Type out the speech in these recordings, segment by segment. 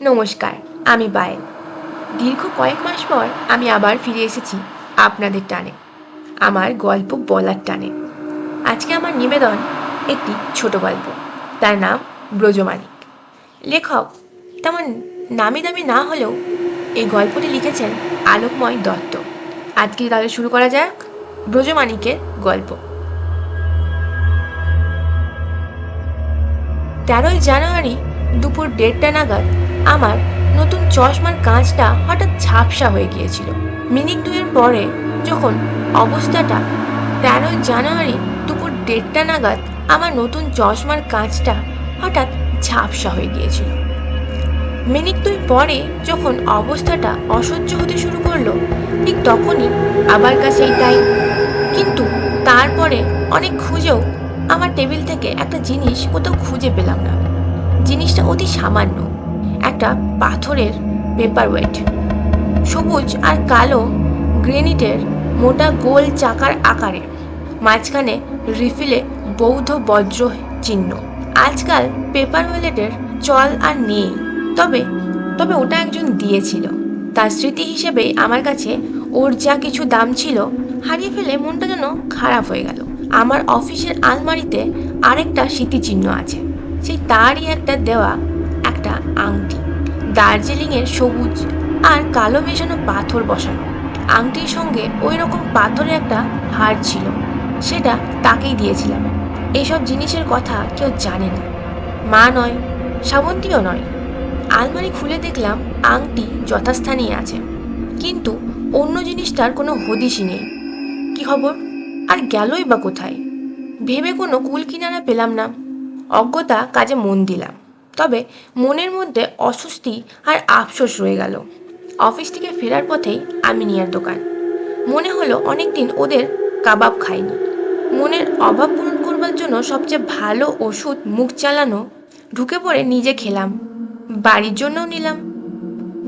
নমস্কার, আমি পায়েল দীর্ঘ কয়েক মাস পর আমি আবার ফিরে এসেছি আপনাদের টানে, আমার গল্প বলার টানে। আজকে আমার নিবেদন একটি ছোট গল্প, তার নাম ব্রজমানিক লেখক তেমন নামি দামি না হলেও এই গল্পটি লিখেছেন আলোকময় দত্ত। আজকে তাহলে শুরু করা যাক ব্রজমানিকের গল্প। তেরোই জানুয়ারি দুপুর দেড়টা নাগাদ আমার নতুন চশমার কাঁচটা হঠাৎ ঝাপসা হয়ে গিয়েছিল। মিনিট দুয়ের পরে যখন অবস্থাটা তেরোই জানুয়ারি দুপুর দেড়টা নাগাদ আমার নতুন চশমার কাঁচটা হঠাৎ ঝাপসা হয়ে গিয়েছিল। মিনিট দুই পরে যখন অবস্থাটা অসহ্য হতে শুরু করল, ঠিক তখনই আবার কাছেই টাইম কিন্তু তারপরে অনেক খুঁজেও আমার টেবিল থেকে একটা জিনিস কোথাও খুঁজে পেলাম না। জিনিসটা অতি সামান্য। একটা পাথরের পেপার ওয়েট সবুজ আর কালো গ্রেনিটের মোটা গোল চাকার আকারে, মাঝখানে রিফিলে বৌদ্ধ বজ্র চিহ্ন। আজকাল পেপার ওয়েলেটের চল আর নেই, তবে তবে ওটা একজন দিয়েছিল। তার স্মৃতি হিসেবে আমার কাছে ওর যা কিছু দাম ছিল, হারিয়ে ফেলে মনটা যেন খারাপ হয়ে গেল। আমার অফিসের আলমারিতে আরেকটা স্মৃতিচিহ্ন আছে, সেই তারই একটা দেওয়া আংটি। দার্জিলিংয়ের সবুজ আর কালো মেশানো পাথর বসানো। আংটির সঙ্গে ওই রকম পাথরের একটা হার ছিল, সেটা তাকেই দিয়েছিলাম। এসব জিনিসের কথা কেউ জানে না। মা নয় শ্রাবন্তীও নয়। আলমারি খুলে দেখলাম আংটি যথাস্থানেই আছে। কিন্তু অন্য জিনিসটার কোনো হদিশই নেই। কি খবর? আর গেলই বা কোথায়? ভেবে কোনো কুল কিনারা পেলাম না। অজ্ঞতা কাজে মন দিলাম। তবে মনের মধ্যে অস্বস্তি আর আফসোস রয়ে গেল। অফিস থেকে ফেরার পথেই আমিনিয়ার দোকান। মনে হলো অনেক দিন ওদের কাবাব খাইনি। মনের অভাব পূরণ করবার জন্য সবচেয়ে ভালো ওষুধ মুখ চালানো ঢুকে পড়ে নিজে খেলাম। বাড়ির জন্যও নিলাম।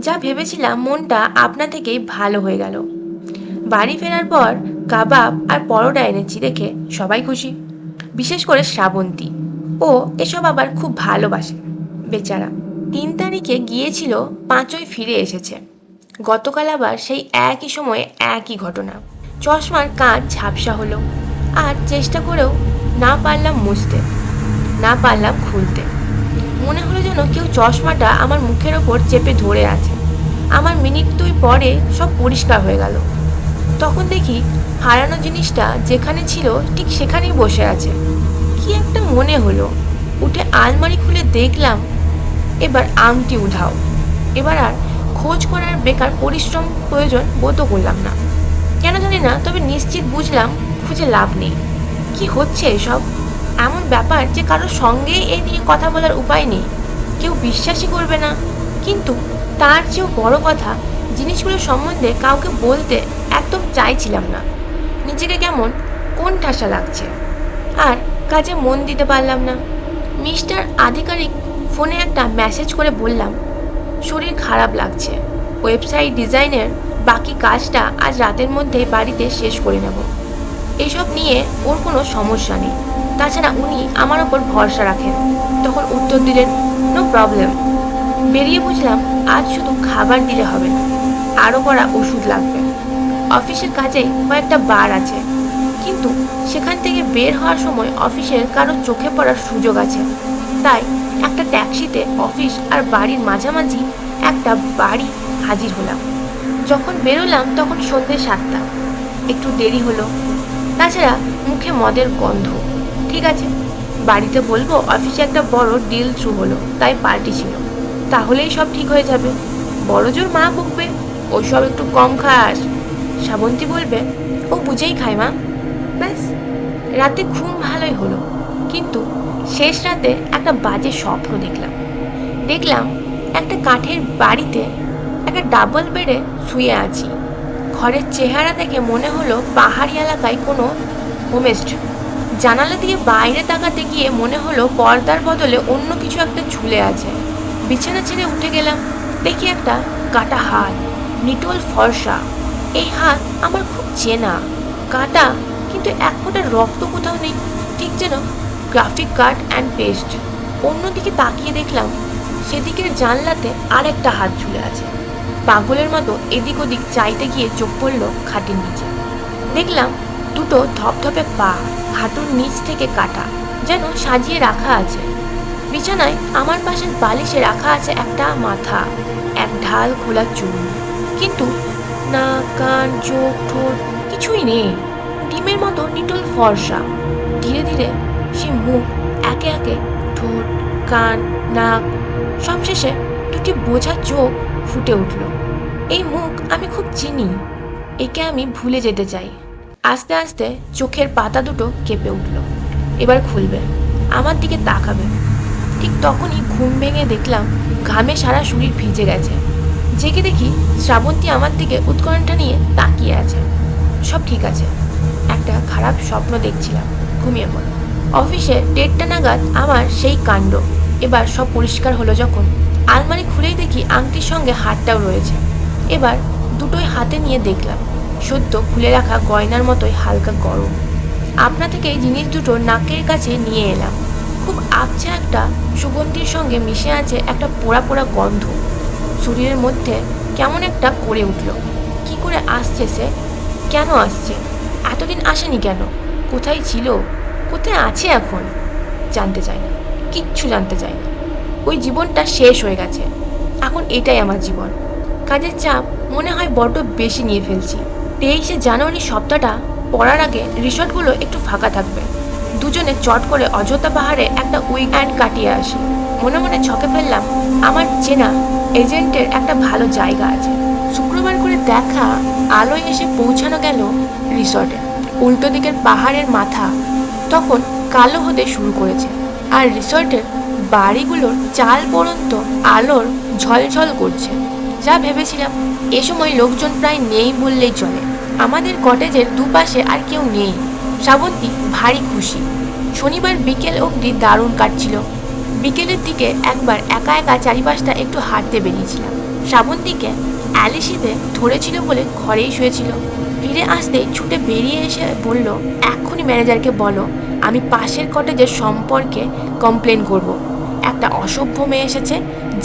যা ভেবেছিলাম মনটা আপনা থেকেই ভালো হয়ে গেল। বাড়ি ফেরার পর কাবাব আর পরোটা এনেছি দেখে সবাই খুশি। বিশেষ করে শ্রাবন্তী। ও এসব আবার খুব ভালোবাসে। বেচারা। তিন তারিখে গিয়েছিল, পাঁচই ফিরে এসেছে। গতকাল আবার সেই একই সময়ে একই ঘটনা। চশমার কাঁচ ঝাপসা হলো, আর চেষ্টা করেও না পারলাম মুছতে, না পারলাম খুলতে। মনে হলো যেন কেউ চশমাটা আমার মুখের ওপর চেপে ধরে আছে। আমার মিনিট দুই পরে সব পরিষ্কার হয়ে গেল। তখন দেখি হারানো জিনিসটা যেখানে ছিল ঠিক সেখানেই বসে আছে। কি একটা মনে হলো, উঠে আলমারি খুলে দেখলাম এবার আংটি উঠাও। এবার আর খোঁজ করার বেকার পরিশ্রম প্রয়োজন বোধ করলাম না। কেন জানি না, তবে নিশ্চিত বুঝলাম, খুঁজে লাভ নেই। কি হচ্ছে এসব? এমন ব্যাপার যে কারোর সঙ্গে এই নিয়ে কথা বলার উপায় নেই। কেউ বিশ্বাসই করবে না। কিন্তু তার চেয়েও বড় কথা, জিনিসগুলো সম্বন্ধে কাউকে বলতে একদম চাইছিলাম না। নিজেকে কেমন কোন ঠাসা লাগছে। আর কাজে মন দিতে পারলাম না। মিস্টার আধিকারিক ফোনে একটা মেসেজ করে বললাম, শরীর খারাপ লাগছে। ওয়েবসাইট ডিজাইনের বাকি কাজটা আজ রাতের মধ্যেই বাড়িতে শেষ করে নেব। এইসব নিয়ে ওর কোনো সমস্যা নেই। তাছাড়া উনি আমার ওপর ভরসা রাখেন। তখন উত্তর দিলেন নো প্রবলেম বেরিয়ে বুঝলাম আজ শুধু খাবার দিলে হবে। না আরও করা ওষুধ লাগবে। অফিসের কাজে কয়েকটা বার আছে। কিন্তু সেখান থেকে বের হওয়ার সময় অফিসের কারও চোখে পড়ার সুযোগ আছে। তাই একটা ট্যাক্সিতে অফিস আর বাড়ির মাঝামাঝি একটা বাড়ি হাজির হলাম। যখন বেরোলাম তখন সন্ধ্যে সাতটা। একটু দেরি হলো। তাছাড়া মুখে মদের গন্ধ। ঠিক আছে, বাড়িতে বলব অফিসে একটা বড় ডিল থ্রু হলো, তাই পার্টি ছিল। তাহলেই সব ঠিক হয়ে যাবে। বড় জোর মা বকবে, ওসব একটু কম খাস। শ্রাবন্তী বলবে, ও বুঝেই খায় মা। ব্যাস, রাতে ঘুম ভালোই হলো। কিন্তু শেষ রাতে একটা বাজে স্বপ্ন দেখলাম। দেখলাম একটা কাঠের বাড়িতে একটা ডাবল বেডে শুয়ে আছি। ঘরের চেহারা দেখে মনে হলো পাহাড়ি এলাকায় কোনো হোমেস্ট। জানালা দিয়ে বাইরে তাকাতে গিয়ে মনে হলো পর্দার বদলে অন্য কিছু একটা ঝুলে আছে। বিছানা ছেড়ে উঠে গেলাম। দেখি একটা কাটা হাত, নিটোল ফর্সা। এই হাত আমার খুব চেনা। কাটা, কিন্তু এক ফোঁটা রক্ত কোথাও নেই। ঠিক যেন গ্রাফিক কার্ড অ্যান্ড পেস্ট অন্যদিকে তাকিয়ে দেখলাম, সেদিকের জানলাতে আরেকটা হাত ঝুলে আছে। পাগলের মতো এদিক ওদিক চাইতে গিয়ে চোখ পড়ল খাটের নিচে। দেখলাম দুটো ধপধপে পা হাঁটুর নিচ থেকে কাটা যেন সাজিয়ে রাখা আছে। বিছানায় আমার পাশের বালিশে রাখা আছে একটা মাথা, এক ঢাল খোলা চুল। কিন্তু নাক কান, চোখ, ঠোঁট, কিছুই নেই। ডিমের মতো নিটল ফর্সা। ধীরে ধীরে সে মুখ একে একে ঠোঁট, কান, নাক, সবশেষে দুটি বোঝা চোখ ফুটে উঠল। এই মুখ আমি খুব চিনি, একে আমি ভুলে যেতে চাই। আস্তে আস্তে চোখের পাতা দুটো কেঁপে উঠল। এবার খুলবে, আমার দিকে তাকাবে। ঠিক তখনই ঘুম ভেঙে দেখলাম ঘামে সারা শরীর ভিজে গেছে। জেগে দেখি শ্রাবন্তী আমার দিকে উৎকণ্ঠা নিয়ে তাকিয়ে আছে। সব ঠিক আছে, একটা খারাপ স্বপ্ন দেখছিলাম, ঘুমিয়ে পড় অফিসে দেড়টা নাগাদ আমার সেই কাণ্ড। এবার সব পরিষ্কার হলো যখন আলমারি খুলেই দেখি আংটির সঙ্গে হারটাও রয়েছে। এবার দুটোই হাতে নিয়ে দেখলাম, সদ্য খুলে রাখা গয়নার মতোই হালকা গরম। আপনা থেকে জিনিস দুটো নাকের কাছে নিয়ে এলাম। খুব আবছা একটা সুগন্ধির সঙ্গে মিশে আছে একটা পোড়া পোড়া গন্ধ। শরীরের মধ্যে কেমন একটা করে উঠল। কি করে আসছে সে? কেন আসছে? এতদিন আসেনি কেন? কোথায় ছিল? কোথায় আছে এখন? জানতে চাই না। কিচ্ছু জানতে চাই না। ওই জীবনটা শেষ হয়ে গেছে। এখন এটাই আমার জীবন। কাজের চাপ মনে হয় বড্ড বেশি নিয়ে ফেলছি। তেইশে জানুয়ারি সপ্তাহটা পড়ার আগে রিসর্টগুলো একটু ফাঁকা থাকবে। দুজনে চট করে অযোধ্যা পাহাড়ে একটা উইকএন্ড কাটিয়ে আসি। মনে মনে ছকে ফেললাম, আমার চেনা এজেন্টের একটা ভালো জায়গা আছে। শুক্রবার করে দেখা, আলোয় এসে পৌঁছানো গেল রিসর্টে। উল্টো দিকের পাহাড়ের মাথা তখন কালো হতে শুরু করেছে আর রিসর্টের বাড়িগুলোর চাল পরন্ত আলোর ঝলঝল করছে। যা ভেবেছিলাম, এ সময় লোকজন প্রায় নেই বললেই চলে। আমাদের কটেজের দুপাশে আর কেউ নেই। শ্রাবন্তী ভারী খুশি। শনিবার বিকেল অবধি দারুণ কাটছিল। বিকেলের দিকে একবার একা একা চারিপাশটা একটু হাঁটতে বেরিয়েছিলাম। শ্রাবন্তীকে অ্যালিসিতে ধরেছিল বলে ঘরেই শুয়েছিল। ফিরে আসতেই ছুটে বেরিয়ে এসে বলল, এক্ষুনি ম্যানেজারকে বলো, আমি পাশের কটেজের সম্পর্কে কমপ্লেন করব। একটা অসভ্য মেয়ে এসেছে,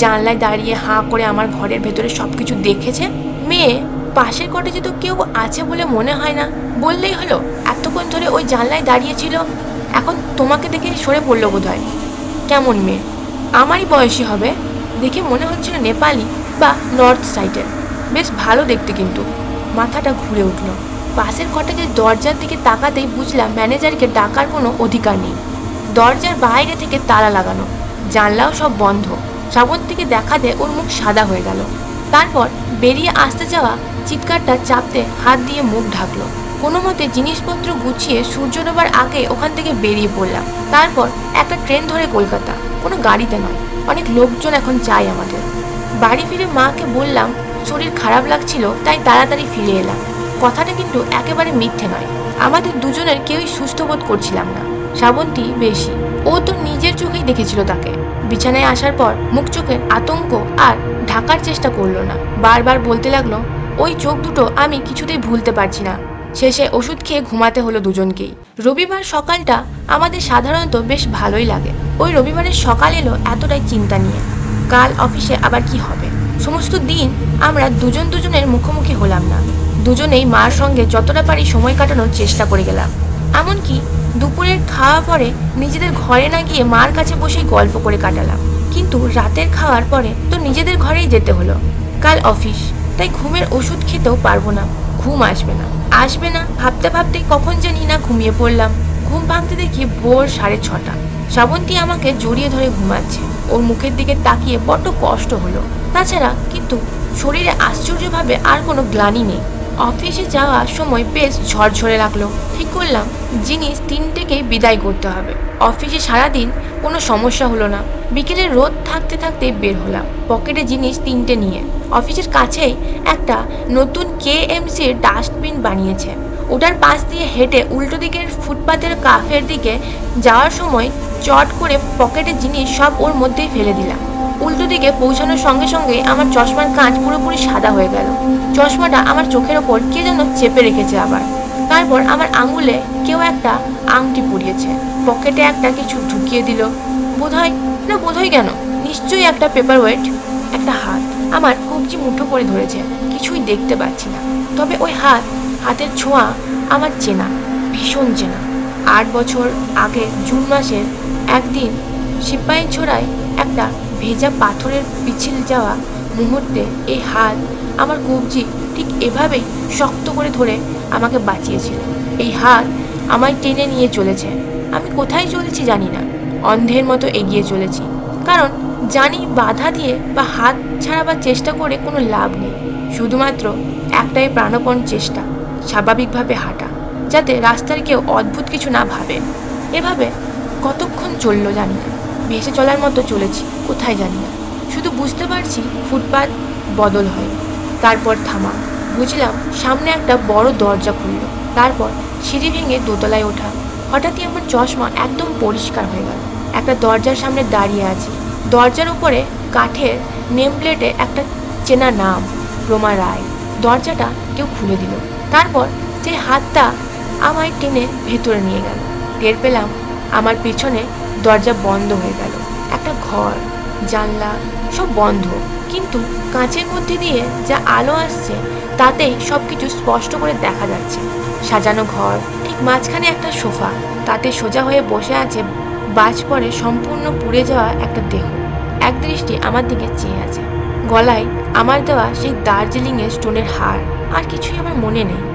জানলায় দাঁড়িয়ে হাঁ করে আমার ঘরের ভেতরে সব কিছু দেখেছে। মেয়ে, পাশের কটেজে তো কেউ আছে বলে মনে হয় না। বললেই হলো, এতক্ষণ ধরে ওই জানলায় দাঁড়িয়েছিল এখন তোমাকে দেখে সরে পড়ল বোধ হয় কেমন মেয়ে? আমারই বয়সী হবে। দেখে মনে হচ্ছিল নেপালি বা নর্থ সাইডের বেশ ভালো দেখতে কিন্তু। মাথাটা ঘুরে উঠল। পাশের কটেজের দরজার দিকে তাকাতেই বুঝলাম ম্যানেজারকে ডাকার কোনো অধিকার নেই। দরজার বাইরে থেকে তালা লাগানো। জানলাও সব বন্ধ। শ্রাবন্তীকে দেখাতে ওর মুখ সাদা হয়ে গেল। তারপর বেরিয়ে আসতে যাওয়া চিৎকারটা চাপতে হাত দিয়ে মুখ ঢাকলো। কোনো মতে জিনিসপত্র গুছিয়ে সূর্য ডোবার আগে ওখান থেকে বেরিয়ে পড়লাম। তারপর একটা ট্রেন ধরে কলকাতা। কোনো গাড়িতে নয়। অনেক লোকজন এখন চাই আমাদের। বাড়ি ফিরে মাকে বললাম শরীর খারাপ লাগছিল, তাই তাড়াতাড়ি ফিরে এলাম। কথাটা কিন্তু একেবারে মিথ্যে নয়। আমাদের দুজনের কেউই সুস্থ বোধ করছিলাম না। শ্রাবন্তী বেশি। ও তো নিজের চোখেই দেখেছিল তাকে। বিছানায় আসার পর মুখ চোখের আতঙ্ক আর ঢাকার চেষ্টা করল না। বারবার বলতে লাগল, ওই চোখ দুটো আমি কিছুতেই ভুলতে পারছি না। শেষে ওষুধ খেয়ে ঘুমাতে হলো দুজনকেই। রবিবার সকালটা আমাদের সাধারণত বেশ ভালোই লাগে। ওই রবিবারের সকাল এলো এতটাই চিন্তা নিয়ে। কাল অফিসে আবার কি হবে? সমস্ত দিন আমরা দুজন দুজনের মুখোমুখি হলাম না। দুজনেই মার সঙ্গে যতটা পারি সময় কাটানোর চেষ্টা করে গেলাম। এমনকি দুপুরের খাওয়া পরে নিজেদের ঘরে না গিয়ে মার কাছে বসেই গল্প করে কাটালাম। কিন্তু রাতের খাওয়ার পরে তো নিজেদের ঘরেই যেতে হলো। কাল অফিস, তাই ঘুমের ওষুধ খেতেও পারব না। ঘুম আসবে না। আসবে না ভাবতে ভাবতে কখন জানি না ঘুমিয়ে পড়লাম। ঘুম ভাঙতে দেখি ভোর সাড়ে ছটা। শ্রাবন্তী আমাকে জড়িয়ে ধরে ঘুমাচ্ছে। ওর মুখের দিকে তাকিয়ে বড্ড কষ্ট হলো। তাছাড়া কিন্তু শরীরে আশ্চর্যভাবে আর কোনো গ্লানি নেই। অফিসে যাওয়ার সময় বেশ ঝরঝরে লাগল। ঠিক করলাম, জিনিস তিনটেকেই বিদায় করতে হবে। অফিসে সারাদিন কোনো সমস্যা হলো না। বিকেলে রোদ থাকতে থাকতে বের হলাম, পকেটে জিনিস তিনটে নিয়ে। অফিসের কাছেই একটা নতুন কে এমসির ডাস্টবিন বানিয়েছে। ওটার পাশ দিয়ে হেঁটে উল্টো দিকের ফুটপাতের কাফের দিকে যাওয়ার সময় চট করে পকেটের জিনিস সব ওর মধ্যেই ফেলে দিলাম। উল্টো দিকে পৌঁছানোর সঙ্গে সঙ্গে আমার চশমার কাঁচ পুরোপুরি সাদা হয়ে গেল। চশমাটা আমার চোখের ওপর কে যেন চেপে রেখেছে আবার। তারপর আমার আঙুলে কেউ একটা আংটি পুড়িয়েছে। পকেটে একটা কিছু ঢুকিয়ে দিল। বোধহয়, না বোধহয় কেন? নিশ্চয়ই একটা পেপার ওয়েট একটা হাত। আমার কবজি মুঠো করে ধরেছে। কিছুই দেখতে পাচ্ছি না। তবে ওই হাত হাতের ছোঁয়া আমার চেনা, ভীষণ চেনা। আট বছর আগে জুন মাসের একদিন সিপাহী ছোড়ায় একটা ভেজা পাথরের পিছিল যাওয়া মুহূর্তে এই হাত আমার কবজি ঠিক এভাবেই শক্ত করে ধরে আমাকে বাঁচিয়েছিল। এই হাত আমায় টেনে নিয়ে চলেছে। আমি কোথায় চলেছি জানি না। অন্ধের মতো এগিয়ে চলেছি। কারণ জানি বাধা দিয়ে বা হাত ছাড়াবার চেষ্টা করে কোনো লাভ নেই। শুধুমাত্র একটাই প্রাণপণ চেষ্টা। স্বাভাবিকভাবে হাঁটা, যাতে রাস্তার কেউ অদ্ভুত কিছু না ভাবে। এভাবে কতক্ষণ চলল জানি না। ভেসে চলার মতো চলেছি, কোথায় জানি না। শুধু বুঝতে পারছি ফুটপাত বদল হয়। তারপর থামা, বুঝলাম সামনে একটা বড় দরজা খুললো। তারপর সিঁড়ি ভেঙে দোতলায় ওঠা। হঠাৎই আমার চশমা একদম পরিষ্কার হয়ে গেল। একটা দরজার সামনে দাঁড়িয়ে আছি। দরজার উপরে কাঠের নেম প্লেটে একটা চেনা নাম, রোমা রায়। দরজাটা কেউ খুলে দিল। তারপর যে হাতটা আমায় টেনে ভেতরে নিয়ে গেল। টের পেলাম আমার পিছনে দরজা বন্ধ হয়ে গেল। একটা ঘর, জানলা সব বন্ধ। কিন্তু কাঁচের মধ্যে দিয়ে যা আলো আসছে, তাতেই সব কিছু স্পষ্ট করে দেখা যাচ্ছে। সাজানো ঘর, ঠিক মাঝখানে একটা সোফা। তাতে সোজা হয়ে বসে আছে বাজ পরে সম্পূর্ণ পুড়ে যাওয়া একটা দেহ। এক দৃষ্টি আমার দিকে চেয়ে আছে। গলায় আমার দেওয়া সেই দার্জিলিংয়ের স্টোনের হার। আর কিছুই আমার মনে নেই।